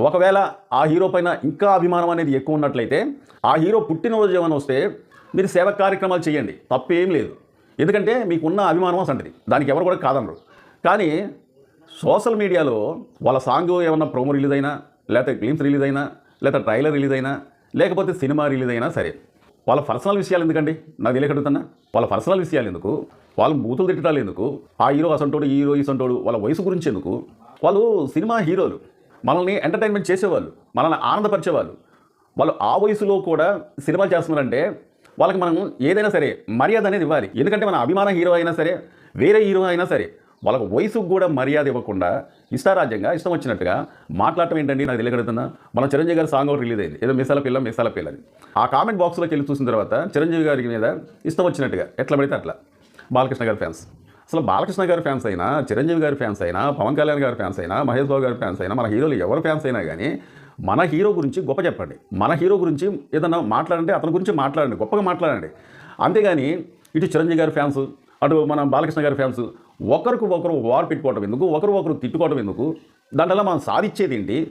ఒకవేళ ఆ హీరో పైన ఇంకా అభిమానం అనేది ఎక్కువ ఉన్నట్లయితే ఆ హీరో పుట్టినరోజు ఏమైనా వస్తే మీరు సేవ కార్యక్రమాలు చేయండి. తప్పేం లేదు. ఎందుకంటే మీకున్న అభిమానం అసంటిది దానికి ఎవరు కూడా కాదనరు. కానీ సోషల్ మీడియాలో వాళ్ళ సాంగ్ ఏమన్నా ప్రోమో రిలీజ్ అయినా లేకపోతే గ్లిమ్స్ రిలీజ్ అయినా లేకపోతే ట్రైలర్ రిలీజ్ అయినా లేకపోతే సినిమా రిలీజ్ అయినా సరే వాళ్ళ పర్సనల్ విషయాలు ఎందుకండి? నాకు తెలియకడుగుతున్నా. వాళ్ళ పర్సనల్ విషయాలు ఎందుకు? వాళ్ళు బూతులు తిట్టడాలు ఎందుకు? ఆ హీరో అసంటోడు ఈ హీరో ఇసంటోడు వాళ్ళ వయసు గురించి ఎందుకు? వాళ్ళు సినిమా హీరోలు. మనల్ని ఎంటర్టైన్మెంట్ చేసేవాళ్ళు మనల్ని ఆనందపరిచేవాళ్ళు. వాళ్ళు ఆ వయసులో కూడా సినిమాలు చేస్తున్నారంటే వాళ్ళకి మనం ఏదైనా సరే మర్యాద అనేది ఇవ్వాలి. ఎందుకంటే మన అభిమాన హీరో అయినా సరే వేరే హీరో అయినా సరే వాళ్ళకు వయసుకు కూడా మర్యాద ఇవ్వకుండా ఇష్టారాజ్యంగా ఇష్టం వచ్చినట్టుగా మాట్లాడటం ఏంటండి? నాకు తెలియగలుగుతున్నా మన చిరంజీవి గారి సాంగ్ ఒకటి రిలీజ్ అయింది. ఏదో మిసాల పిల్ల మిసాల పిల్ల అని. ఆ కామెంట్ బాక్స్లోకి వెళ్ళి చూసిన తర్వాత చిరంజీవి గారి మీద ఇష్టం వచ్చినట్టుగా ఎట్లా పడితే అట్లా. బాలకృష్ణ గారి ఫ్యాన్స్ అసలు బాలకృష్ణ గారి ఫ్యాన్స్ అయినా చిరంజీవి గారి ఫ్యాన్స్ అయినా పవన్ కళ్యాణ్ గారి ఫ్యాన్స్ అయినా మహేష్ బాబు గారి ఫ్యాన్స్ అయినా మన హీరోలు ఎవరు ఫ్యాన్స్ అయినా కానీ మన హీరో గురించి గొప్ప చెప్పండి. మన హీరో గురించి ఏదన్నా మాట్లాడండి అతని గురించి మాట్లాడండి గొప్పగా మాట్లాడండి. అంతేగాని ఇటు చిరంజీవి గారి ఫ్యాన్స్ అటు మన బాలకృష్ణ గారి ఫ్యాన్స్ ఒకరికి ఒకరు వార్ పెట్టుకోవడం ఎందుకు? ఒకరు ఒకరు తిట్టుకోవడం ఎందుకు? దాంట్లో మనం సాధించేది ఏంటి?